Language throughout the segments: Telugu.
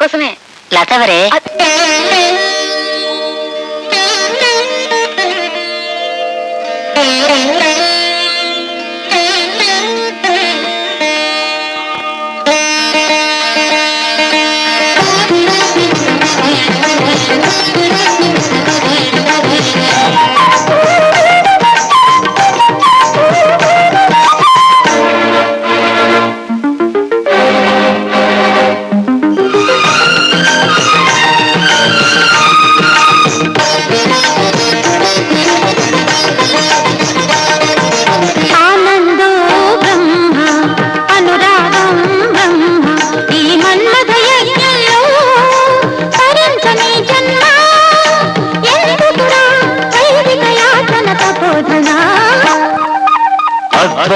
கோசமே லதவரே.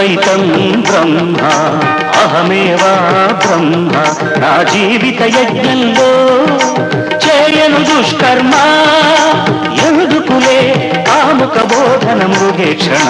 అద్వైతం బ్రహ్మ అహమేవా బ్రహ్మ నా జీవిత యజ్ఞంలో చేయను దుష్కర్మ ఎందుకులే కాముక బోధన మృగేక్షణ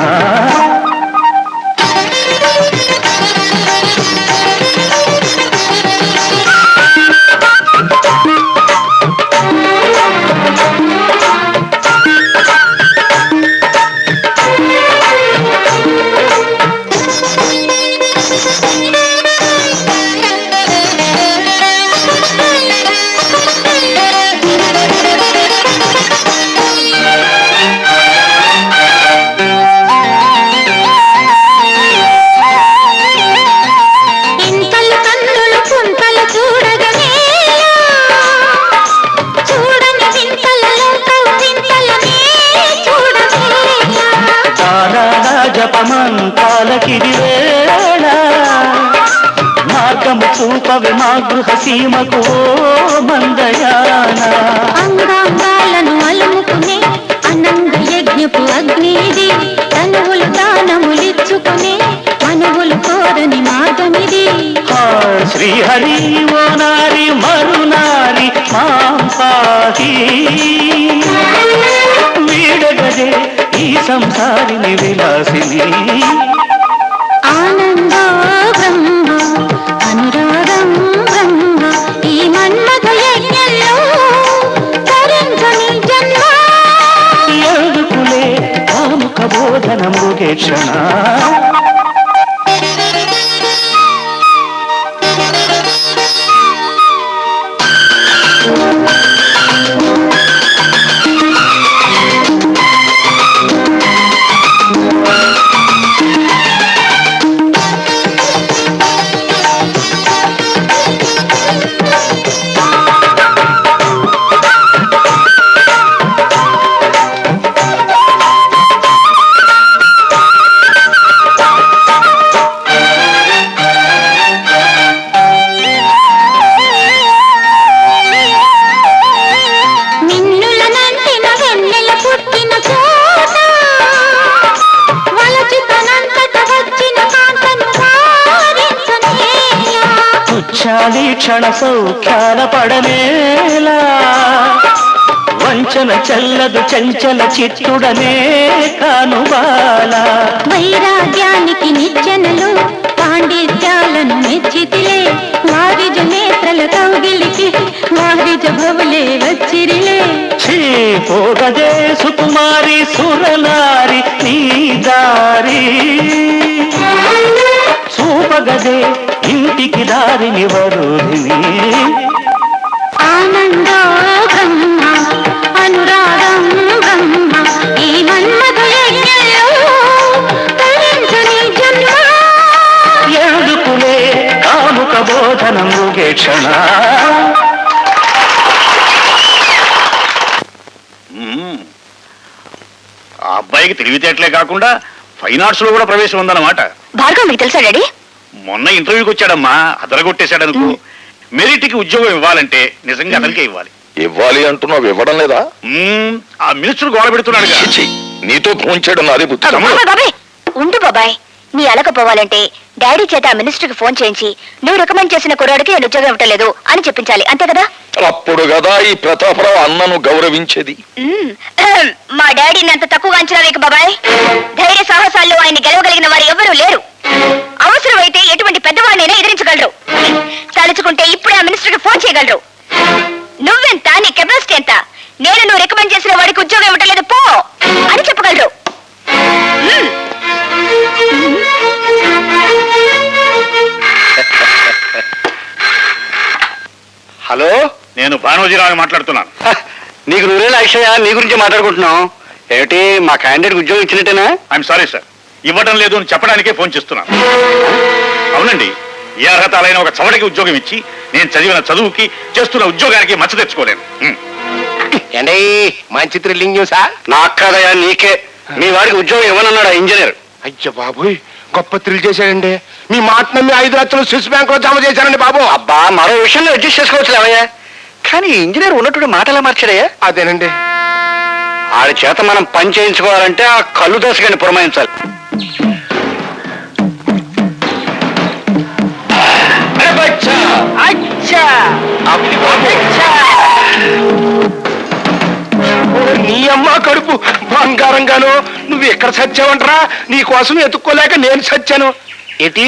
తుచ్చాలి క్షణ సౌఖ్యాల పడనేలా. వంచన చల్లదు చంచల చిత్తుడనే కానుబాల. వైరాగ్యానికి నిచ్చెనలు పాండిత్యాలను మెచ్చితిలే వారిజ నేత్రల కౌగిలికి వారిజ భవులే వచ్చిరిలే. ఛీ పోగదే సుకుమారి సురనారి నీ దారి. చూపగదే దారిని వరుధిని ఆనందో బ్రహ్మ అనురాగం బ్రహ్మ ఈ మన్మథ యజ్ఞంలో తరించని జన్మ. ఎందుకులే కాముక బోధన మృగేక్షణ మ్మ్. ఆ అబ్బాయికి తెలివితేటలే కాకుండా ఫైన్ ఆర్ట్స్లో కూడా ప్రవేశం ఉందన్నమాట. భార్గవ్ మీకు తెలుసా డాడీ? మొన్న ఇంటర్వ్యూకి వచ్చాడమ్మా అదరగొట్టేశాడు అనుకో మెరిట్కి ఉద్యోగం ఇవ్వాలంటే నిజంగా అతనికే ఇవ్వాలి. ఇవ్వాలి అంటున్నావు ఇవ్వడం లేదా? మ్మ్. ఆ మినిస్టర్ గోడ పెడుతున్నాడు నీతో ఫోన్ చేయడం నాది బుద్ధి. బాబాయ్ బాబాయ్ ఉండు బాబాయ్. నీ అలకపోవాలంటే డాడీ చేత ఆ మినిస్టర్కి ఫోన్ చేయించి నువ్వు రికమెండ్ చేసిన కుర్రాడికి నేను ఉద్యోగం ఇవ్వట్లేదు అని చెప్పించాలి. అంతే కదా? అప్పుడు కదా ఈ ప్రతాపరావు అన్నను గౌరవించేది. మ్మ్. మా డాడీని అంత తక్కువగా అంచనా వేయకు బాబాయ్. ధైర్య సాహసాల్లో ఆయన గెలవగలిగిన వారు ఎవరూ లేరు. అవసరమైతే ఎటువంటి పెద్దవాడినైనా ఎదిరించగలరు. తలుచుకుంటే ఇప్పుడే ఆ మినిస్టర్కి ఫోన్ చేయగలరు. ఎంత? నేను నువ్వు రికమెండ్ చేసిన వాడికి ఉద్యోగం ఇవ్వటలేదు పో! అని చెప్పగలరు. హలో? నేను భానోజీరావు మాట్లాడుతున్నాను. నీకు నూరేళ్ళ అక్షయ నీ గురించి మాట్లాడుకుంటున్నాం ఏమిటి మా క్యాండిడేట్ ఉద్యోగం ఇచ్చినట్టేనా? ఐఎమ్ సారీ సార్ ఇవ్వడం లేదు అని చెప్పడానికే ఫోన్ చేస్తున్నాను. అవునండి ఏ అర్హత అయిన ఒక చవడికి ఉద్యోగం ఇచ్చి నేను చదివిన చదువుకి చేస్తున్న ఉద్యోగానికి మచ్చ తెచ్చుకోలేను. మంచి థ్రిల్లింగ్ న్యూసా? నాకు కాదయా నీకే. మీ వాడికి ఉద్యోగం ఇవ్వనన్నాడు ఇంజనీర్? అయ్య బాబోయ్ గొప్ప థ్రిల్ చేశాడండి. మీ మాట నమ్మి ఐదు లక్షలు స్విస్ బ్యాంక్లో జమ చేశారండి బాబు. అబ్బా మరో విషయంలో అడ్జస్ట్ చేసుకోవచ్చు లేవయ్యా కానీ ఇంజనీర్ ఉన్నటువంటి మాట ఎలా మార్చాడయ్యా. అదేనండి. ఆడి చేత మనం పని చేయించుకోవాలంటే ఆ కళ్ళు దశగాని పురమాయించాలి. నీ అమ్మ కడుపు బంగారంగాను నువ్వు ఎక్కడ చచ్చావంటరా నీ కోసం ఎత్తుక్కోలేక నేను చచ్చాను ఎటి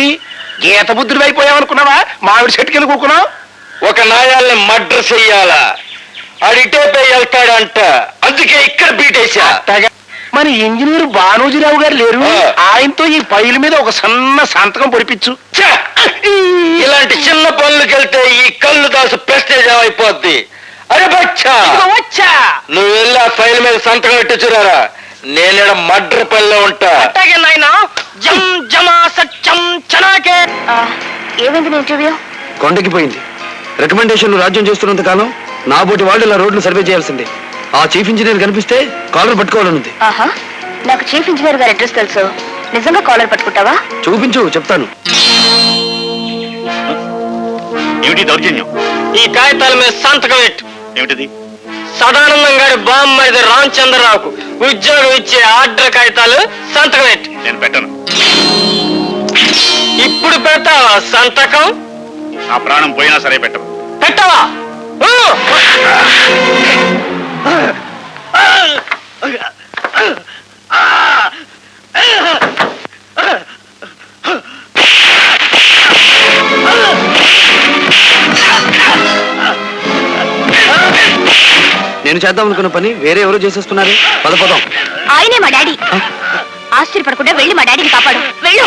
గీత బుద్ధుడు అయిపోయావనుకున్నావా మామిడి చెట్టుకెళ్ళి కూకున్నావు? ఒక నాయాల్ని మర్డర్ చెయ్యాలా? అడిటే పోయి వెళ్తాడంట అందుకే ఇక్కడ బీటేశా. మరి ఇంజనీర్ బానోజీరావు గారు లేరు. ఆయనతో ఈ ఫైల్ మీద ఒక సన్న సంతకం పొడిపించు! ఇలాంటి చిన్న పనులకు వెళ్తే ఈ కళ్ళు దాసు ప్రెస్టేజ్ అయిపోద్ది అరే బచ్చా! వచ్చా! నువ్వు వెళ్ళి ఆ ఫైల్ మీద సంతకం పెట్టించురారా నేను మర్డర్ పనిలో ఉంటా. అట్టగే నాయన జం జమా సత్యం చనాకే. ఏమైంది ఇంటర్వ్యూ? కొండకి పోయింది రికమెండేషన్లు రాజ్యం చేస్తున్నంత కాలం నా బోటి వాళ్ళు ఇలా రోడ్లు సర్వే చేయాల్సిందే. ఆ చీఫ్ ఇంజనీర్ కనిపిస్తే కాలర్ పట్టుకోవాలనుంది. ఆహా నాకు చీఫ్ ఇంజనీర్ గారి అడ్రస్ తెలుసు. నిజంగా కాలర్ పట్టుకుంటావా? చూపించు చెప్తాను. ఏమిటి దౌర్జన్యం? ఈ కాగితాల మీద సంతకం పెట్టు. ఏమిటిది? సదానందం గారి బామ్మది రామచంద్రరావుకు ఉద్యోగం ఇచ్చే ఆర్డర్ కాగితాలు సంతకం పెట్టు. నేను పెట్టను. ఇప్పుడు పెడతావా సంతకం? నా ప్రాణం పోయినా సరే పెట్టను. పెట్టవా! నేను చేద్దాం అనుకున్న పని వేరే ఎవరో చేసేస్తున్నారు పద పదం. ఆయనే మా డాడీ. ఆశ్చర్యపడకుండా వెళ్ళి మా డాడీని కాపాడు. వెళ్ళు.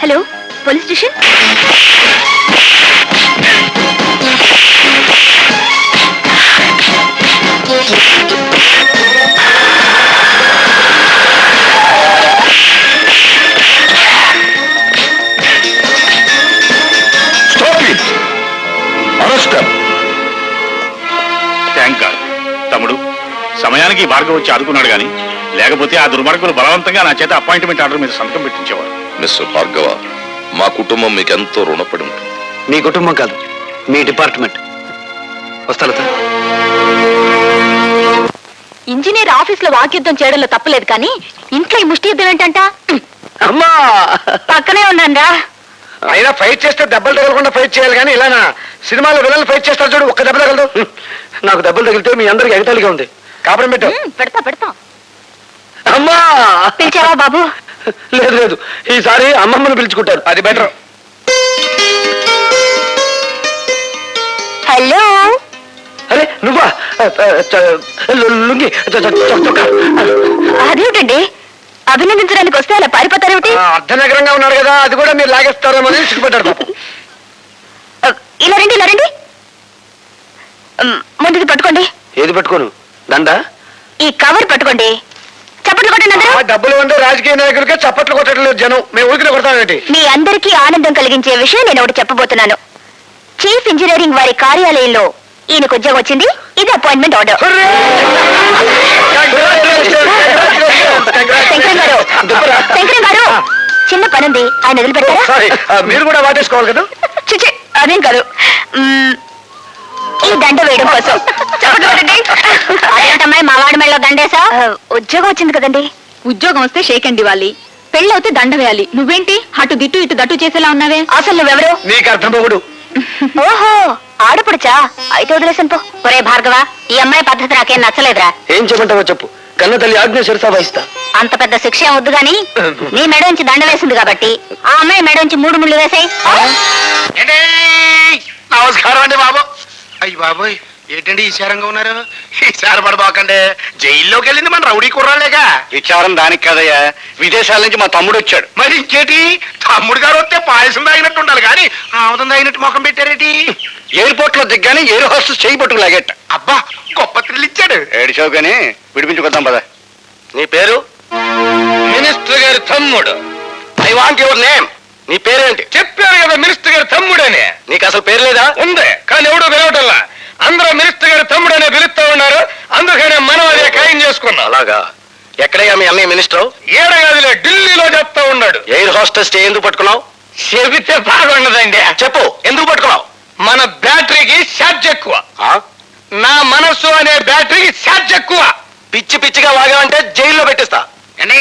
హలో పోలీస్ స్టేషన్ వచ్చి ఆదుకున్నాడు కానీ లేకపోతే ఆ దుర్మార్గులు బలవంతంగా నా చేత అపాయింట్మెంట్ ఆర్డర్ మీద సంతకం పెట్టించేవారు. మిస్టర్ భార్గవ మా కుటుంబం మీకు ఎంతో రుణపడి ఉంటుంది. మీ కుటుంబం కాదు మీ డిపార్ట్మెంట్. వస్తా లత. ఇంజనీర్ ఆఫీస్లో వాక్యుద్ధం చేయడంలో తప్పలేదు కానీ ఇంట్లో ఈ ముష్టి యుద్ధం ఏంటంట? అమ్మా! పక్కనే ఉన్నాను అయినా ఫైట్ చేస్తే దెబ్బలు తగలకుండా ఫైట్ చేయాలి కానీ ఇలానా సినిమాలో విలన్లు ఫైట్ చేస్తారు చూడు ఒక్క దెబ్బ తగలదు. నాకు దెబ్బలు తగిలితే మీ అందరికి ఎగతాళిగా ఉంది. కాపురం పెట్టు. పెడతా పెడతా. అమ్మా! పిలిచావా బాబు? లేదు లేదు. ఈసారి అమ్మమ్మను పిలుచుకుంటారు. అది బెటర్ హలో? అరే నువ్వా? ఆ, ఆ, చ- లు- లుంగి. చ- చ- చ- చొక్కా. అదేమిటండి? అభినందించడానికి వస్తే అలా పారిపోతారేమిటి? అర్ధనగరంగా ఉన్నారు కదా అది కూడా మీరు లాగేస్తారేమో అని సిగ్గుపడ్డాడు పాపం. ఆ, ఇలా రండి ఇలా రండి. ఉమ్, ముందుది పట్టుకోండి. ఏది పట్టుకోను? దండ? ఈ కవర్ పట్టుకోండి. చప్పట్లు కొట్టండి ఆ డబ్బులు ఉండే రాజకీయ నాయకులకే చప్పట్లు కొట్టడం లేదు జనం. మేము ఊరికి కొడతామేంటి మీ అందరికీ ఆనందం కలిగించే విషయం నేను ఒకటి చెప్పబోతున్నాను. చీఫ్ ఇంజనీరింగ్ వారి కార్యాలయంలో ఈయనకు ఉద్యోగం వచ్చింది. ఇది అపాయింట్మెంట్ ఆర్డర్. శంకరం గారు శంకరం గారు చిన్న పనుంది. ఆయన వదిలిపెట్టారా సారీ మీరు కూడా వాటేసుకోవాలి కదా? చిచి అదేం కాదు. మ్మ్, ఈ దండ వేయడం కోసం. అదేమిటమ్మాయి మా వాడి మెళ్ళలో దండేసా? ఉద్యోగం వచ్చింది కదండి. ఉద్యోగం వస్తే షేక్ అండ్ ఇవ్వాలి పెళ్ళవుతే దండ వేయాలి. నువ్వేంటి? అటు దిట్టు ఇటు దట్టు చేసేలా ఉన్నావే? అసలు నువ్వెవరు? నీకు అర్థం పొగుడు ఓహో ఆడపడుచా? అయితే వదిలేసాను పో. ఒరే భార్గవ ఈ అమ్మాయి పద్ధతి నాకేం నచ్చలేదురా. ఏం చెప్పంటావో చెప్పు. కన్న తల్లి ఆజ్ఞ శిరసా వహిస్తా. అంత పెద్ద శిక్ష ఏం వద్దు గాని నీ మెడ నుంచి దండ వేసింది కాబట్టి ఆ అమ్మాయి మెడ నుంచి మూడు ముళ్ళు వేసాయి. నమస్కారం అండి బాబు. అయ్యి బాబోయ్ ఏంటండి ఈశారంగా ఉన్నారు? ఈసారి పడబాకండి జైల్లోకి వెళ్ళింది మన రౌడీ కుర్రాలేగా విచారం దానికి కదయ్యా. విదేశాల నుంచి మా తమ్ముడు వచ్చాడు. మరి ఇంకేటి? తమ్ముడు గారు వస్తే పాయసం తాగినట్టు ఉండాలి కానీ ఆముదం తాగినట్టు ముఖం పెట్టారేటి? ఎయిర్పోర్ట్లో దిగ్గానే ఎయిర్ హోస్టెస్ చేయి పట్టుకు లాగేట. అబ్బా గొప్ప థ్రిల్ ఇచ్చాడు. ఏడిచావు కానీ విడిపించుకొద్దాం పద. నీ పేరు? మినిస్టర్ గారి తమ్ముడు. I want your name. నీ పేరేంటి? చెప్పారు కదా మినిస్టర్ గారి తమ్ముడని. నీకు అసలు పేరు లేదా? ఉంది. కానీ ఎవడు పిలవటల్లా అందరూ మినిస్టర్ గారి తమ్ముడనే పిలుస్తా ఉన్నారు. అందుకనే మనం అదే ఖాయం చేసుకున్నాం. అలాగా? ఎక్కడయ్యా మీ అన్నయ్య మినిస్టర్? ఏడగదిలో ఢిల్లీలో చెప్తా ఉన్నాడు. ఎయిర్ హోస్టెస్ ఎందుకు పట్టుకున్నావు? చెబితే బాగుండదండి. చెప్పు ఎందుకు పట్టుకున్నావు? మన బ్యాటరీకి ఛార్జ్ ఎక్కువ. ఆ? నా మనస్సు అనే బ్యాటరీకి ఛార్జ్ ఎక్కువ. పిచ్చి పిచ్చిగా వాగావంటే జైల్లో పెట్టిస్తా. అండి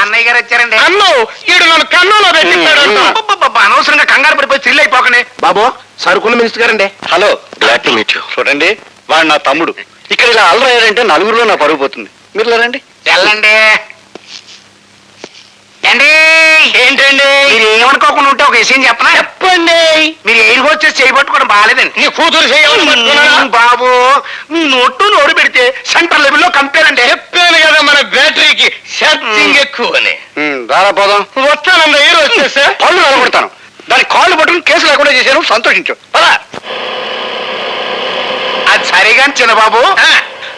అన్నయ్య గారు వచ్చారండి. అన్ను ఈడు నన్ను కన్నులో పెట్టిస్తాడంట అబ్బబ్బబ్బ, అనవసరంగా కంగారు పడిపోయి థ్రిల్ అయిపోకండి. బాబు సరుకున్న మినిస్టర్ గారండి. Hello glad to meet you చూడండి వాడు నా తమ్ముడు. ఇక్కడ ఇలా అల్లరయ్యారంటే నలుగురిలో నా పరుగు పోతుంది. మీరు రండి వెళ్ళండి. అండి ఏంటండి? మీరు ఏమనుకోకుండా ఉంటే ఒక విషయం చెప్పనా? చెప్పండి. మీరు ఎయిర్ హోస్టెస్ చేయబట్టుకోవడం బాగాలేదండి. నీ కూతురు చేయాలని బాబు మీ నోట్టు నోరు పెడితే సెంటర్ లెవెల్లో కంపేర్ అండి చెప్పాను కదా మన బ్యాటరీకి ఛార్జింగ్ ఎక్కువ అని. రారా పోదాం. వస్తానంద హీరో వచ్చేసా? పళ్ళు నిలబడతాను దాని కాళ్ళు పట్టుకుని కేసు లేకుండా చేశాను సంతోషించు. పదా. అది సరిగా చిన్నబాబు.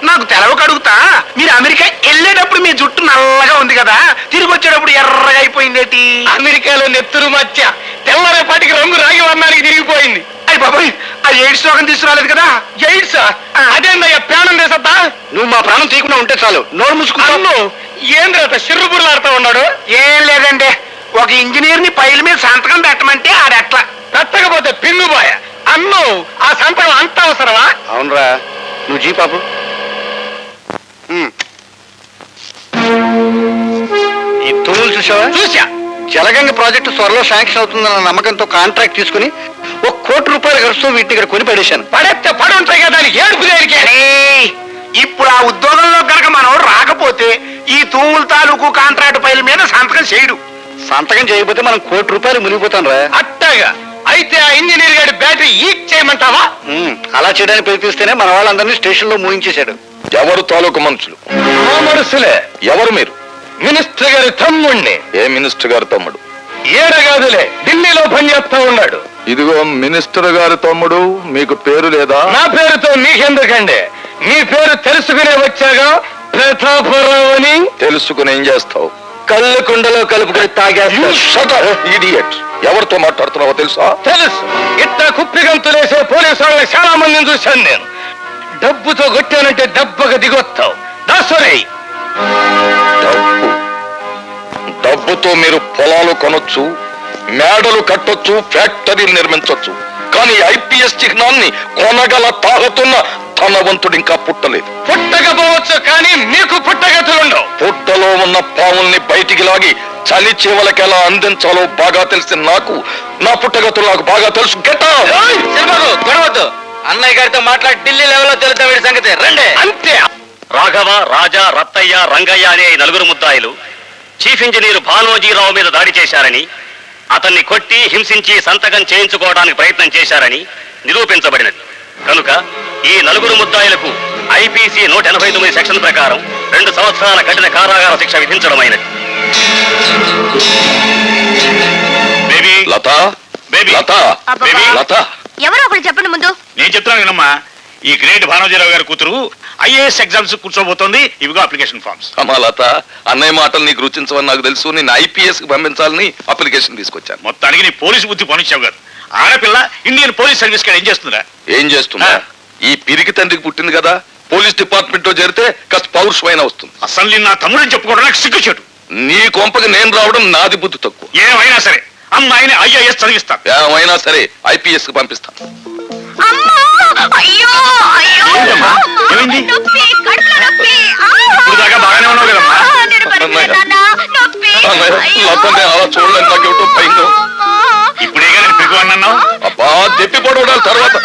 నాకు తెలవక అడుగుతా. మీరు అమెరికా వెళ్ళేటప్పుడు మీ జుట్టు నల్లగా ఉంది కదా తిరిగి వచ్చేటప్పుడు ఎర్రగా అయిపోయిందేటి అమెరికాలో నెత్తురు మధ్య తెల్లరేపాటికి రంగు రాగి వర్ణానికి తిరిగిపోయింది. అయ్యి బాబాయ్ ఆ ఎయిడ్స్ రోగం తీసుకురాలేదు కదా? ఎయిడ్స్? అదేందయ్యా ప్రాణం దేసద్దా నువ్వు మా ప్రాణం తీయకుండా ఉంటే చాలు. నోరు మూసుకుంటాను అన్ను ఏంద్రత సిర్రుబుర్లాడుతా ఉన్నాడు? ఏం లేదండి. ఒక ఇంజనీర్ని పైల మీద సంతకం పెట్టమంటే ఆడెట్లా పెట్టకపోతే పిన్నుబాయ అన్ను ఆ సంతకం అంత అవసరమా? అవునరా. నువ్వు జీ పాపు. ఈ తూములు చూసావా? చూసా జలగంగ ప్రాజెక్టు త్వరలో శాంక్షన్ అవుతుందన్న నమ్మకంతో కాంట్రాక్ట్ తీసుకుని ఒక కోటి రూపాయలు ఖర్చుతో వీటిని ఇక్కడ కొని పడేశాను. పడెత్తే పడి ఉంటాయి కదా ఏడుపు ఇప్పుడు ఆ ఉద్యోగంలో గనక మనం రాకపోతే ఈ తూముల తాలూకు కాంట్రాక్ట్ పైల మీద సంతకం చేయడు. సంతకం చేయకపోతే మనం కోటి రూపాయలు మునిగిపోతాం రా. అట్టగా. అయితే ఆ ఇంజనీర్ గారి బ్యాటరీ ఈక్ చేయమంటావా? అలా చేయడానికి ప్రయత్నిస్తేనే మన వాళ్ళందరినీ స్టేషన్లో మూయించేశాడు. ఎవరు తాలూకు మనుషులు? ఆ మనసులే ఎవరు మీరు? మినిస్టర్ గారి తమ్ముణ్ణి. ఏ మినిస్టర్ గారి తమ్ముడు? ఏడగాదులే ఢిల్లీలో పనిచేస్తా ఉన్నాడు. ఇదిగో మినిస్టర్ గారి తమ్ముడు మీకు పేరు లేదా? నా పేరుతో మీకెందుకండి? మీ పేరు తెలుసుకునే వచ్చాగా ప్రతాపరావు అని తెలుసుకుని ఏం చేస్తావు? కళ్ళు కుండలో కలుపుకొని తాగేస్తా. ఇడియట్ ఎవరితో మాట్లాడుతున్నావో తెలుసా? తెలుసు. ఇట్ట కుప్పిగంతులేసే పోలీసు వాళ్ళని చాలా మందిని చూశాను నేను. డబ్బుతో కొట్టానంటే దెబ్బగా దిగొత్తావు. దాసరే! డబ్బు. డబ్బుతో మీరు పొలాలు కొనొచ్చు మేడలు కట్టొచ్చు ఫ్యాక్టరీలు నిర్మించొచ్చు. కానీ ఐపీఎస్ చిహ్నాన్ని కొనగల తాగుతున్న ధనవంతుడు ఇంకా పుట్టలేదు. పుట్టకపోవచ్చు కానీ మీకు పుట్టగతులుండవు. పుట్టలో ఉన్న పాముల్ని బయటికి లాగి చలి చేవలకి ఎలా అందించాలో బాగా తెలిసిన నాకు నా పుట్టగతులు నాకు బాగా తెలుసు. గెట్ గొడవద్దు. అన్నయ్య గారితో మాట్లాడి ఢిల్లీ లెవెల్లో తెలుద్దాం వీడి సంగతి. రండి. అంతే. రాఘవ రాజా రత్తయ్య రంగయ్య అనే ఈ నలుగురు ముద్దాయిలు చీఫ్ ఇంజనీర్ భానోజీరావు మీద దాడి చేశారని అతన్ని కొట్టి హింసించి సంతకం చేయించుకోవడానికి ప్రయత్నం చేశారని నిరూపించబడినది. కనుక ఈ నలుగురు ముద్దాయిలకు ఐపీసీ నూట ఎనభై తొమ్మిది సెక్షన్ ప్రకారం రెండు సంవత్సరాల కఠిన కారాగార శిక్ష విధించడమైనది. Baby Latha. Baby Latha. Baby Latha. ఎవరో ఒకటి చెప్పండి ముందు. నేను చెప్తున్నాను వినమ్మా. ఈ గ్రేట్ భానోజీరావు గారి కూతురు ఐఏఎస్ ఎగ్జామ్స్ కూర్చోబోతోంది. ఇవిగో అప్లికేషన్ ఫామ్స్. అమ్మా లత అన్నయ్య మాటలు నీకు రుచించవని నాకు తెలుసు. నేను ఐపీఎస్కి పంపించాలని అప్లికేషన్ తీసుకొచ్చాను. మొత్తానికి నీ పోలీసు బుద్ధి పనిచ్చావు గారు ఆడపిల్ల ఇండియన్ పోలీస్ సర్వీస్ కాడ ఏం చేస్తుందా ఏం చేస్తున్నా ఆ. ఈ పిరికి తండ్రికి పుట్టింది కదా. పోలీస్ డిపార్ట్మెంట్లో చేరితే కాస్త పౌరుషమైన వస్తుంది. అసలు నా తమ్ముడని చెప్పుకోవడం నాకు సిగ్గుచేటు. నీ కొంపకి నేను రావడం నాది బుద్ధి తక్కువ. ఏమైనా సరే. అమ్మాయిని ఐఏఎస్ చదివిస్తాను. ఏమైనా సరే ఐపీఎస్కి ఏంటమ్మా? ఏమైంది? బాగానే ఉన్నావు కదమ్మా? అన్నయ్య, అలా చూడలేక నాకేమిటో భయంగా ఉంది. ఇప్పుడే పిగు అన్నావు? అబ్బా దెప్పి పడవడాలి తర్వాత.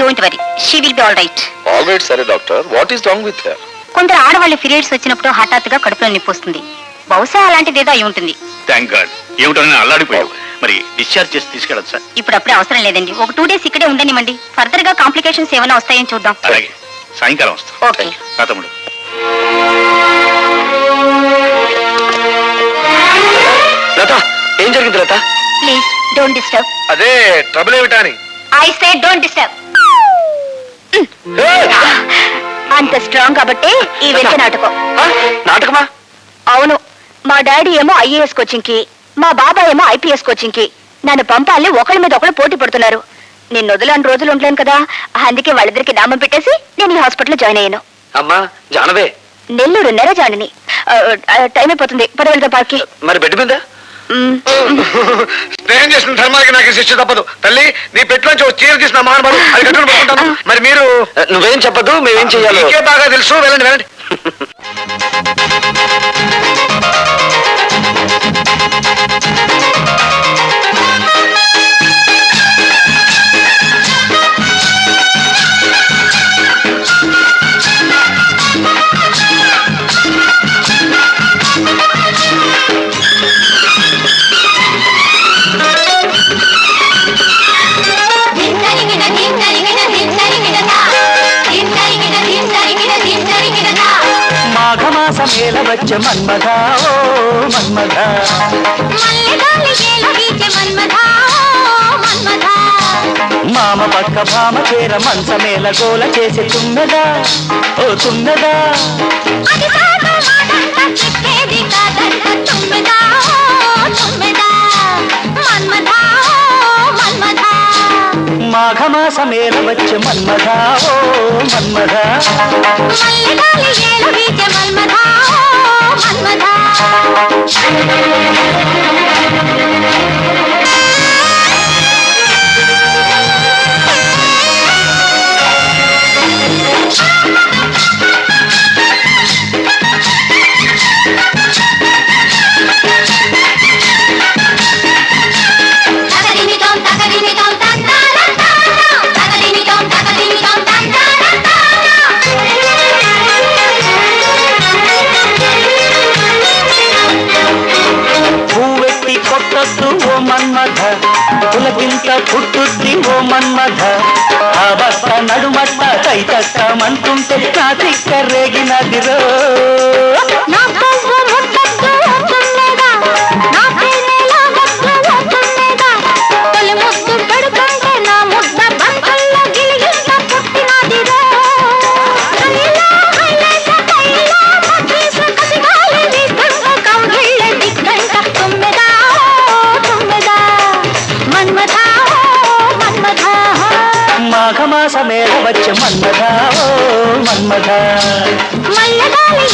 Don't worry she will be all right all right సరే doctor. What is wrong with కొందరు ఆడవాళ్ళ పీరియడ్స్ వచ్చినప్పుడు హఠాత్తుగా కడుపులో నొప్పి వస్తుంది. బహుశా అలాంటిదేదో అయి ఉంటుంది. థ్యాంక్ గాడ్ ఏమిటో నేను అల్లాడిపోయావు. మరి డిశ్చార్జ్ చేసి తీసుకెళ్ళచ్చు? సార్ ఇప్పుడు అప్పుడే అవసరం లేదండి. ఒక టూ డేస్ ఇక్కడే ఉండనివ్వండి. ఫర్దర్గా కాంప్లికేషన్స్ ఏమైనా వస్తాయని చూద్దాం. అలాగే. సాయంకాలం వస్తాం. ఓకే తమ్ముడు. లత ఏం జరిగింది లత? ప్లీజ్ డోంట్ డిస్టర్బ్ అదే ట్రబుల్ ఏమిటా అని? ఐ సే డోంట్ డిస్టర్బ్ అంత స్ట్రాంగ్ కాబట్టి ఈ వెంట నాటకం. నాటకమా? అవును. మా డాడీ ఏమో ఐఏఎస్ కోచింగ్కి మా బాబాయ్ ఏమో ఐపీఎస్ కోచింగ్కి నన్ను పంపాలి ఒకళ్ళ మీద ఒకళ్ళు పోటీ పడుతున్నారు. నేను వదలని రోజులు ఉండలేను కదా. అందుకే వాళ్ళిద్దరికి నామం పెట్టేసి నేను ఈ హాస్పిటల్లో జాయిన్ అయ్యాను. అమ్మా జానవే. నెల్లూరు నెర జాయిన్ టైం అయిపోతుంది. పడవలతో పార్కి మరి బెడ్ మీద? స్నేహం చేసిన ధర్మానికి నాకు శిక్ష తప్పదు. తల్లి నీ పెట్టులోంచి ఒక చీర తీసిన మహానుభావుడు అది కట్టుకుని పడుకుంటాను. మరి మీరు నువ్వేం చెప్పదు మేమేం చెయ్యాలో. బాగా తెలుసు. వెళ్ళండి వెళ్ళండి. గోల చేసి తుమ్మెదా? ఓ తుమ్మెదా? మాఘమాసమేల వచ్చ మన్మథ ఓ పువ్వెట్టి కొట్టొద్దు మన్మథ పులకింత పుట్టుద్ది ఓ మన్మథ అవస్థ నడుమట్ట తైతక్కమంటుంటే నా తిక్క రేగినదిరో సమేత వచ్చ మన్మథ ఓ మన్మథ. మల్లగాలి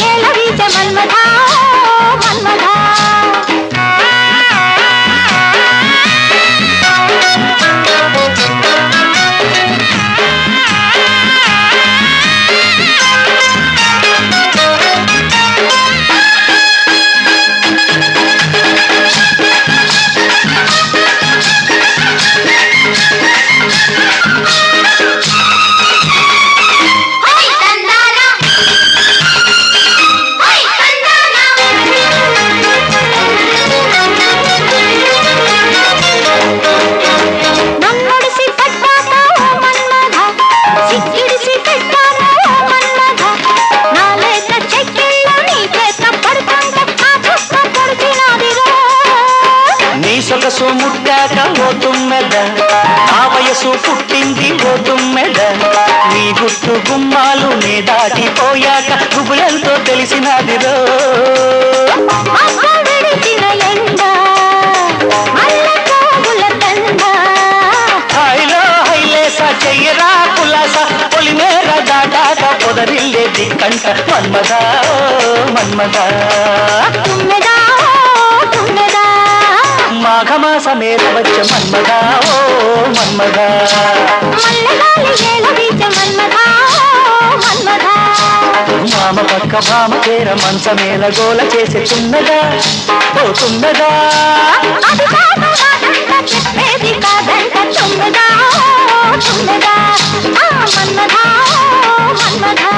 కులాస పొలిమేర దాటాక పొదరిల్లే దిక్కంట మన్మద మన్మద తుమ్మెదా మాఘమాసమేల వచ్చ మన్మద ఓ మన్మద మామ పక్క భామ చేర మంచమేల గోల చేసి తున్నగా ఓ చెప్పేది కాదంట తుమ్మెదా ఆ మన్మధా మన్మధా.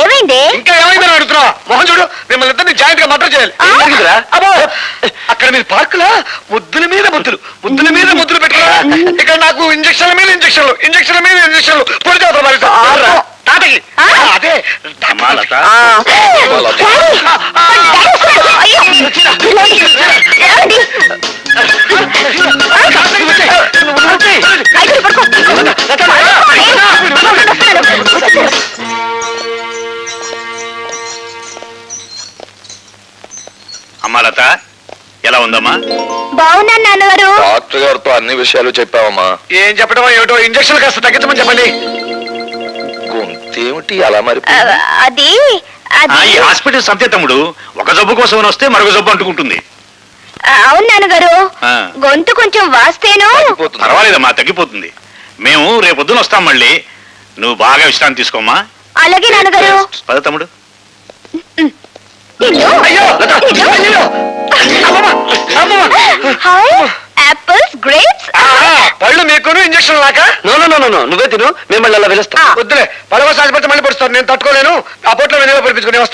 ఏమైంది? ఇంకా ఏమైందని అడుగుతున్నా? మోహన్ చూడు మిమ్మల్ని ఇద్దరిని జాయింట్గా మటర్ చేయాలి? ఏం జరిగిందిరా? అబ్బో అక్కడ మీరు పార్కులా? ముద్దుల మీద ముద్దులు ముద్దుల మీద ముద్దులు పెట్టరా ఇక్కడ నాకు ఇంజక్షన్ల మీద ఇంజక్షన్లు ఇంజక్షన్ల మీద ఇంజక్షన్లు. పొడి చేస్తారు మరి తాతకి? అదే. అమ్మాలత ఎలా ఉందమ్మా బాగున్నాను నాన్నగారు డాక్టర్ గారితో అన్ని విషయాలు చెప్పావమ్మా ఏం చెప్పడం ఏమిటో ఇంజక్షన్ కాస్త తగ్గించమని చెప్పండి గొంతేమిటి అలా మరి అది ఈ హాస్పిటల్ సంతే తమ్ముడు. ఒక జబ్బు కోసం వస్తే మరొక జబ్బు అంటుకుంటుంది. అవును నాన్నగారు. ఆ. గొంతు కొంచెం వాస్తేను. పర్వాలేదమ్మా తగ్గిపోతుంది. మేము రేపొద్దున వస్తాం మళ్ళీ. నువ్వు బాగా విశ్రాంతి తీసుకోమ్మా. అలాగే నాన్నగారు. పద తమ్ముడు. ఇల్లు. అయ్యో ఇల్లు. అమ్మమ్మ, అమ్మమ్మ. హాయ్ యాపిల్స్ గ్రేప్స్ ఆ, పళ్ళు మీకును ఇంజక్షన్ లాక నో నో నో నో నువ్వే తిను మేము మళ్ళీ అలా వెళ్ళొస్తాం. వద్దులే. పడవ సాధిపడితే మళ్ళీ పడుస్తారు. నేను తట్టుకోలేను. ఆ పొట్లో వెనక పడిపించుకుని వస్తాను